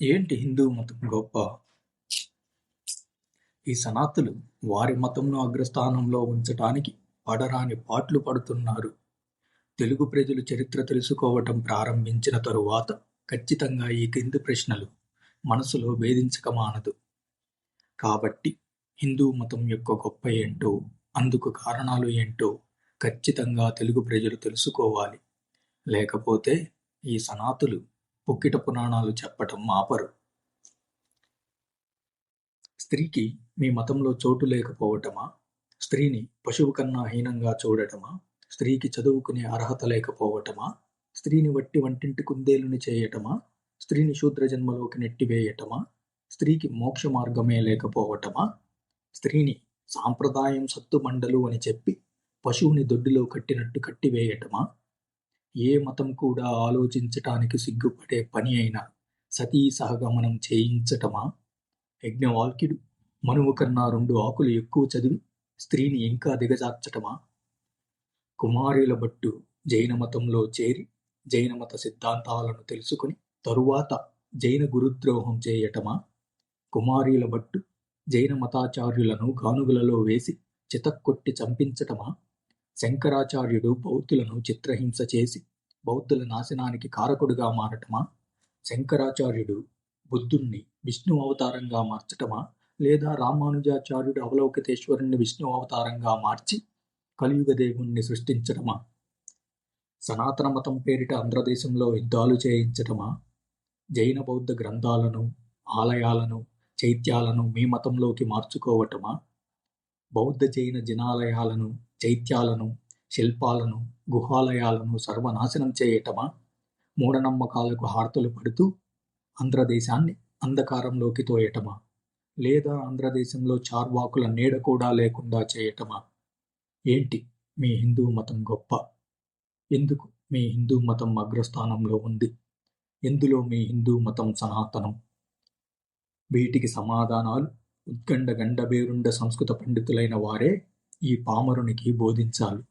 ఏంటి హిందూ మతం గొప్ప? ఈ సనాతులు వారి మతంను అగ్రస్థానంలో ఉంచటానికి పడరాని పాట్లు పడుతున్నారు. తెలుగు ప్రజలు చరిత్ర తెలుసుకోవటం ప్రారంభించిన తరువాత ఖచ్చితంగా ఈ కింది ప్రశ్నలు మనసులో భేదించక మానదు. కాబట్టి హిందూ మతం యొక్క గొప్ప ఏంటో, అందుకు కారణాలు ఏంటో ఖచ్చితంగా తెలుగు ప్రజలు తెలుసుకోవాలి. లేకపోతే ఈ సనాతులు పుక్కిట పురాణాలు చెప్పటం ఆపరు. స్త్రీకి మీ మతంలో చోటు లేకపోవటమా? స్త్రీని పశువు కన్నా హీనంగా చూడటమా? స్త్రీకి చదువుకునే అర్హత లేకపోవటమా? స్త్రీని వట్టి వంటింటి కుందేలుని చేయటమా? స్త్రీని శూద్ర జన్మలోకి నెట్టివేయటమా? స్త్రీకి మోక్ష మార్గమే లేకపోవటమా? స్త్రీని సాంప్రదాయం సత్తు మండలు అని చెప్పి పశువుని దొడ్డిలో కట్టినట్టు కట్టివేయటమా? ఏ మతం కూడా ఆలోచించటానికి సిగ్గుపడే పని అయినా సతీ సహగమనం చేయించటమా? యజ్ఞవాల్కిడు మనువు కన్నా రెండు ఆకులు ఎక్కువ చదివి స్త్రీని ఇంకా దిగజార్చటమా? కుమారుల భట్టు జైన మతంలో చేరి జైనమత సిద్ధాంతాలను తెలుసుకుని తరువాత జైన గురుద్రోహం చేయటమా? కుమారుల భట్టు జైన మతాచార్యులను గానుగులలో వేసి చితక్కొట్టి చంపించటమా? శంకరాచార్యుడు బౌద్ధులను చిత్రహింస చేసి బౌద్ధుల నాశనానికి కారకుడుగా మారటమా? శంకరాచార్యుడు బుద్ధుణ్ణి విష్ణు అవతారంగా మార్చటమా? లేదా రామానుజాచార్యుడు అవలోకితేశ్వరుణ్ణి విష్ణు అవతారంగా మార్చి కలియుగ దేవుణ్ణి సృష్టించటమా? సనాతన మతం పేరిట ఆంధ్రదేశంలో యుద్ధాలు చేయించటమా? జైన బౌద్ధ గ్రంథాలను, ఆలయాలను, చైత్యాలను మీ మతంలోకి మార్చుకోవటమా? బౌద్ధ జైన జినాలయాలను, చైత్యాలను, శిల్పాలను, గుహాలయాలను సర్వనాశనం చేయటమా? మూఢనమ్మకాలకు హార్తలు పడుతూ ఆంధ్రదేశాన్ని అంధకారంలోకి తోయటమా? లేదా ఆంధ్రదేశంలో చార్వాకుల నీడ కూడా లేకుండా చేయటమా? ఏంటి మీ హిందూ మతం గొప్ప? ఎందుకు మీ హిందూ మతం అగ్రస్థానంలో ఉంది? ఎందులో మీ హిందూ మతం సనాతనం? వీటికి సమాధానాలు ఉద్గండ గండభేరుండ సంస్కృత పండితులైన వారే ఈ పామరునికి బోధించాలి.